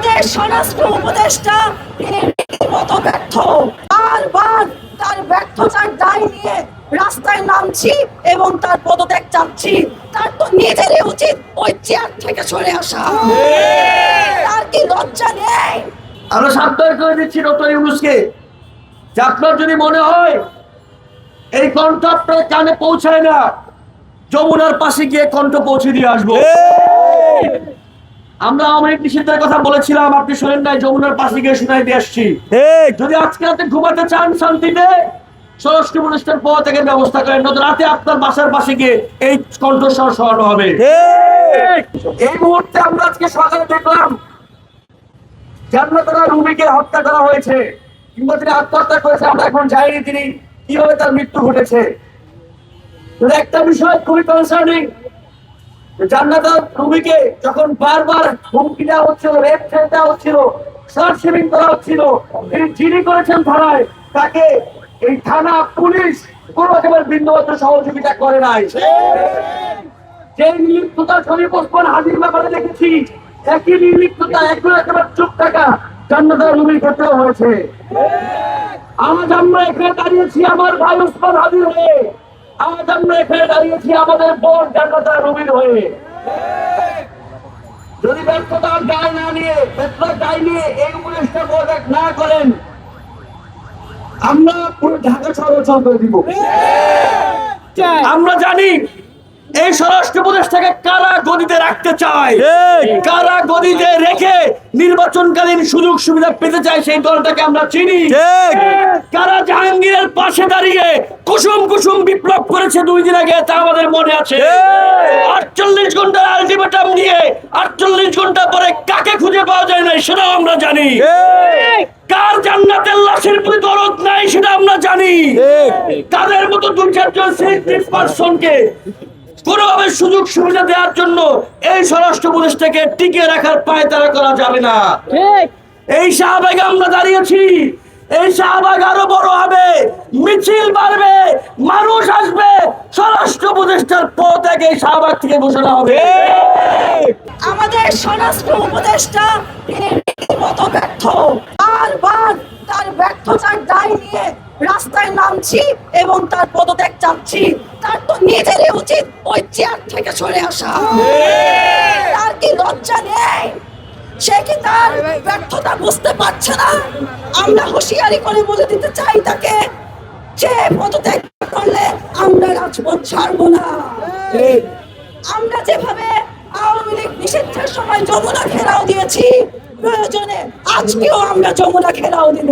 আমাদের স্বরাষ্ট্র উপদেষ্টা রীতিমতো ব্যর্থ। বারবার তার ব্যর্থতার দায় নিয়ে রাস্তায় নামছি এবং তার পদত্যাগ চাচ্ছি। তার তো নিজেরই উচিত ওই চেয়ার থেকে সরে আসা। তার কি লজ্জা নেই? আমরা সাবধান করে দিচ্ছি ডক্টর ইউনুসকে। যে আপনার যদি মনে হয় এই কণ্ঠ আপনার কানে পৌঁছায় না। যমুনার পাশে গিয়ে কণ্ঠ পৌঁছে দিয়ে আসব। আমরা অনেক নিষেধের কথা বলেছিলাম আপনি শোনেন নাই যমুনার পাশে গিয়ে শুনাই দিয়ে আসছি। যদি আজকে রাতে ঘুমাতে চান শান্তিতে স্বরাষ্ট্র মিনিস্টার পদ থেকে ব্যবস্থা করেন নয়তো রাতে আপনার বাসার পাশে গিয়ে এই কণ্ঠস্বর সরানো হবে। এই মুহূর্তে আমরা আজকে সকালে দেখলাম জান্নাতরা রুবিকে হত্যা করা হয়েছে কিংবা তিনি আত্মহত্যা করেছে আমরা এখন জানিনি তিনি কীভাবে তার মৃত্যু ঘটেছে। একটা বিষয় খুবই কনসার্নিং জান্নাতা রুবিকে যখন বারবার হুমকি দেওয়া হচ্ছিল, রেপ দেওয়া হচ্ছিল সার্চ সেভিং করা হচ্ছিল, তিনি জিডি করেছেন থানায়, তাকে এই থানা পুলিশ কোনো একেবারে বিন্দুমাত্র সহযোগিতা করে নাই। যে নির্লিপ্ততার শরীর ওসমান হাজির ব্যাপারে দেখেছি, একই নির্লিপ্ততা একজন একেবারে চুপ থাকা জান্নাতার রুবির ক্ষেত্রেও হয়েছে। আজ আমরা এখানে দাঁড়িয়েছি আমার ভাই ওসমান হাজির হয়ে আজ আমরা এখানে দাঁড়িয়েছি আমাদের বোন জান্নাতার রুবির হয়ে। যদি ব্যর্থতার দায় না নিয়ে ব্যর্থতার দায় নিয়ে এই উপদেশটা পদত্যাগ না করেন আমরা পুরো ঢাকা শহর অচল করে দিব। আমরা জানি এই স্বরাষ্ট্র উপদেশটাকে কারা গদিতে রাখতে চায়। কারা গদিতে রেখে নির্বাচনকালীন সুযোগ সুবিধা পেতে চায় সেই দলটাকে আমরা চিনি। কারা জাহাঙ্গীরের পাশে দাঁড়িয়ে করেছে দুই দিন আগে তা আমাদের মনে আছে। আটচল্লিশ ঘণ্টার আলটিমেটাম দিয়ে আটচল্লিশ ঘণ্টা পরে কাকে খুঁজে পাওয়া যায় না সেটাও আমরা জানি। কার জান্নাতের লাশের প্রতি দরদ নাই সেটা আমরা জানি। তাদের মতো দু চারজন পার্সনকে কোনোভাবে সুযোগ সুবিধা দেওয়ার জন্য এই স্বরাষ্ট্র প্রদেশটাকে টিকে রাখার পায়তারা করা যাবে না। এই শাহবাগে আমরা দাঁড়িয়েছি। এই শাহবাগ আরও বড় হবে। মিছিল বাড়বে। মানুষ আসবে। প্রদেশটার পথ এই শাহবাগ থেকে ঘোষণা হবে। আমাদের স্বরাষ্ট্র উপদেষ্টা রীতিমতো ব্যর্থ। বারবার তার ব্যর্থতার দায় নিয়ে রাস্তায় নামছি এবং তার পদত্যাগ চাচ্ছি। তার তো নিজেরই উচিত ওই চেয়ার থেকে সরে আসা। তার কি লজ্জা নেই? সে কি তার ব্যর্থতা বুঝতে পারছে না? আমরা হুঁশিয়ারি করে বলে দিতে চাই তাকে। যে পদত্যাগ করলে আমরা রাজপথ ছাড়বো না। আমরা যেভাবে আওয়ামী লীগ নিষিদ্ধের সময় যমুনা ঘেরাও দিয়েছি প্রয়োজনে আজকেও আমরা যমুনা ঘেরাও দিব।